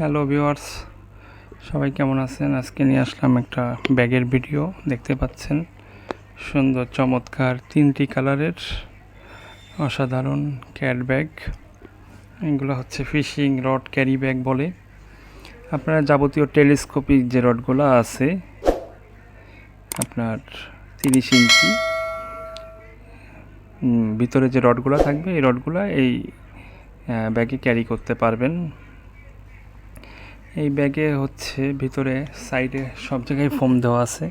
Hello viewers সবাই কেমন আছেন? আজকে নিয়ে আসলাম একটা ব্যাগের ভিডিও, দেখতে পাচ্ছেন। সুন্দর, চমৎকার তিনটি কালারের অসাধারণ ক্যাট ব্যাগ এগুলো হচ্ছে ফিশিং রড ক্যারি ব্যাগ বলে। আপনার যাবতীয় টেলিস্কোপিক যে রডগুলো আছে, আপনার তিরিশ ইঞ্চি ভিতরে যে রডগুলো থাকবে, এই রডগুলো এই ব্যাগে ক্যারি করতে পারবেন। এই ব্যাগে হচ্ছে ভিতরে, সাইডে সব জায়গায় ফোম দেওয়া আছে।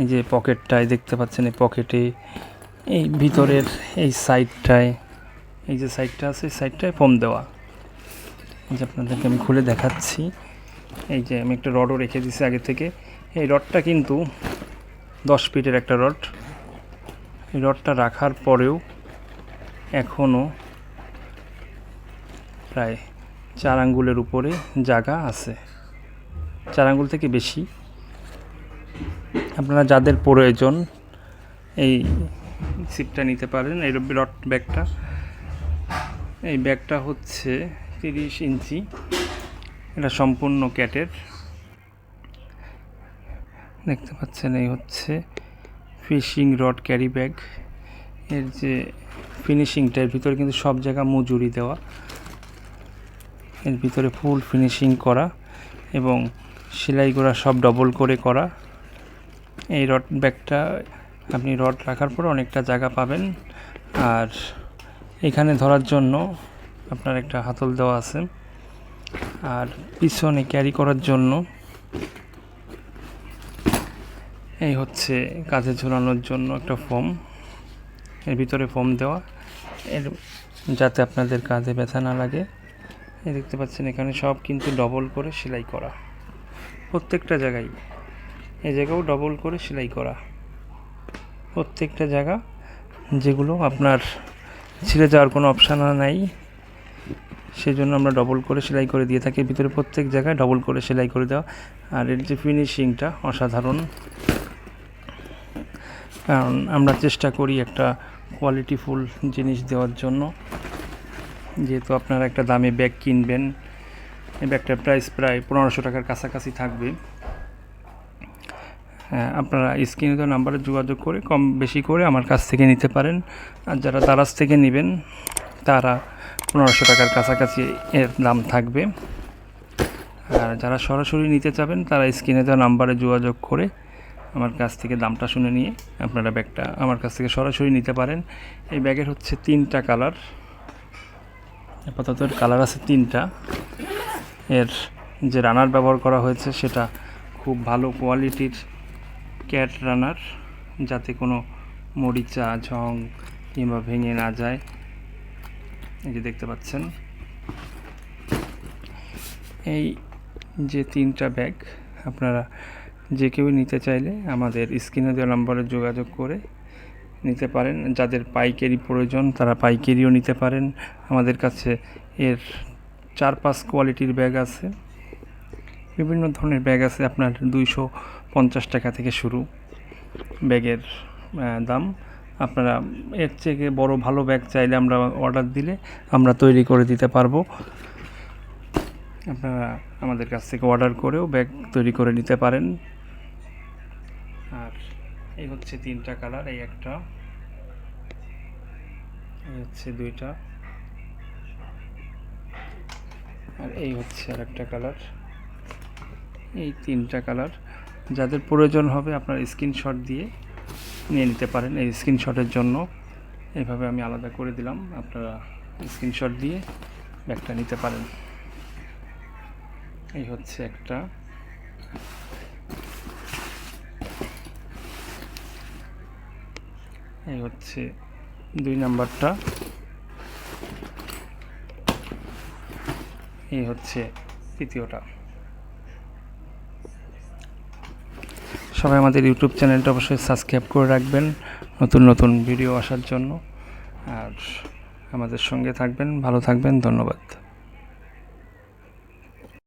এই যে পকেটটায় দেখতে পাচ্ছেন এই পকেটে, এই ভিতরের এই সাইডটায়, এই যে সাইডটা আছে, এই সাইডটায় ফোম দেওয়া। এই যে আপনাদেরকে আমি খুলে দেখাচ্ছি। এই যে আমি একটা রডও রেখে দিছি আগে থেকে। এই রডটা কিন্তু দশ ফিটের একটা রড। এই রডটা রাখার পরেও এখনও প্রায় চার আঙ্গুলের উপরে জায়গা আছে। চার আঙ্গুল থেকে বেশি। আপনারা যাদের প্রয়োজন এই সিটটা নিতে পারেন, এই রড ব্যাগটা। এই ব্যাগটা হচ্ছে তিরিশ ইঞ্চি। এটা সম্পূর্ণ ক্যাটের। দেখতে পাচ্ছেন, এই হচ্ছে ফিশিং রড ক্যারি ব্যাগ। এর যে ফিনিশিংটা, এর ভিতরে কিন্তু সব জায়গা মজুরি দেওয়া। এর ভিতরে ফুল ফিনিশিং করা এবং সেলাই করা সব ডবল করে করা। এই রড ব্যাগটা আপনি রড রাখার পর অনেকটা জায়গা পাবেন। আর এখানে ধরার জন্য আপনার একটা হাতল দেওয়া আছে। আর পিছনে ক্যারি করার জন্য এই হচ্ছে কাঁধে ঝোলানোর জন্য একটা ফোম এর ভিতরে ফোম দেওয়া। এর যাতে আপনাদের কাঁধে ব্যথা না লাগে। দেখতে পাচ্ছেন, এখানে সব কিন্তু ডবল করে সেলাই করা। প্রত্যেকটা জায়গায়। এই জায়গাও ডবল করে সেলাই করা। প্রত্যেকটা জায়গা যেগুলো আপনার ছিঁড়ে যাওয়ার কোনো অপশান নাই সেই জন্য আমরা ডবল করে সেলাই করে দিয়ে থাকি। ভিতরে প্রত্যেক জায়গায় ডবল করে সেলাই করে দেওয়া। আর এর যে ফিনিশিংটা অসাধারণ। কারণ আমরা চেষ্টা করি একটা কোয়ালিটিফুল জিনিস দেওয়ার জন্য। যেহেতু আপনারা একটা দামে ব্যাগ কিনবেন এই ব্যাগটার প্রাইস প্রায় পনেরোশো টাকার কাছাকাছি থাকবে। হ্যাঁ, আপনারা স্ক্রিনে তো নাম্বারে যোগাযোগ করে কম বেশি করে আমার কাছ থেকে নিতে পারেন। আর যারা দারাজ থেকে নেবেন তারা পনেরোশো টাকার কাছাকাছি এর দাম থাকবে। আর যারা সরাসরি নিতে চাবেন তারা স্ক্রিনে দেওয়া নাম্বারে যোগাযোগ করে আমার কাছ থেকে দামটা শুনে নিয়ে আপনারা ব্যাগটা আমার কাছ থেকে সরাসরি নিতে পারেন। এই ব্যাগের হচ্ছে তিনটা কালার। আপাতত এর কালার আছে তিনটা। এর যে রানার ব্যবহার করা হয়েছে সেটা খুব ভালো কোয়ালিটির ক্যাট রানার যাতে কোনো মরিচা, ঝং কিংবা ভেঙে না যায়। এই যে দেখতে পাচ্ছেন। এই যে তিনটা ব্যাগ আপনারা যে কেউ নিতে চাইলে আমাদের স্ক্রিনে দেওয়া নম্বরে যোগাযোগ করে নিতে পারেন। যাদের পাইকারি প্রয়োজন, তারা পাইকারিও নিতে পারেন। আমাদের কাছে এর চার পাঁচ কোয়ালিটির ব্যাগ আছে। বিভিন্ন ধরনের ব্যাগ আছে আপনার দুইশো পঞ্চাশ টাকা থেকে শুরু ব্যাগের দাম। আপনারা এর থেকে বড় ভালো ব্যাগ চাইলে আমরা অর্ডার দিলে আমরা তৈরি করে দিতে পারব। আপনারা আমাদের কাছ থেকে অর্ডার করেও ব্যাগ তৈরি করে নিতে পারেন। এই হচ্ছে তিনটা কালার, এই একটা, এই হচ্ছে দুইটা, আর এই হচ্ছে আর একটা কালার। এই তিনটা কালার, যাদের প্রয়োজন হবে আপনার স্ক্রিনশট দিয়ে নিয়ে নিতে পারেন। এই স্ক্রিনশটের জন্য এভাবে আমি আলাদা করে দিলাম, আপনারা স্ক্রিনশট দিয়ে ব্যাগটা নিতে পারেন। এই হচ্ছে একটা এই হচ্ছে দুই নাম্বারটা। এই হচ্ছে তৃতীয়টা। সবাই আমাদের ইউটিউব চ্যানেলটা অবশ্যই সাবস্ক্রাইব করে রাখবেন, নতুন নতুন ভিডিও আসার জন্য। আর আমাদের সঙ্গে থাকবেন, ভালো থাকবেন, ধন্যবাদ।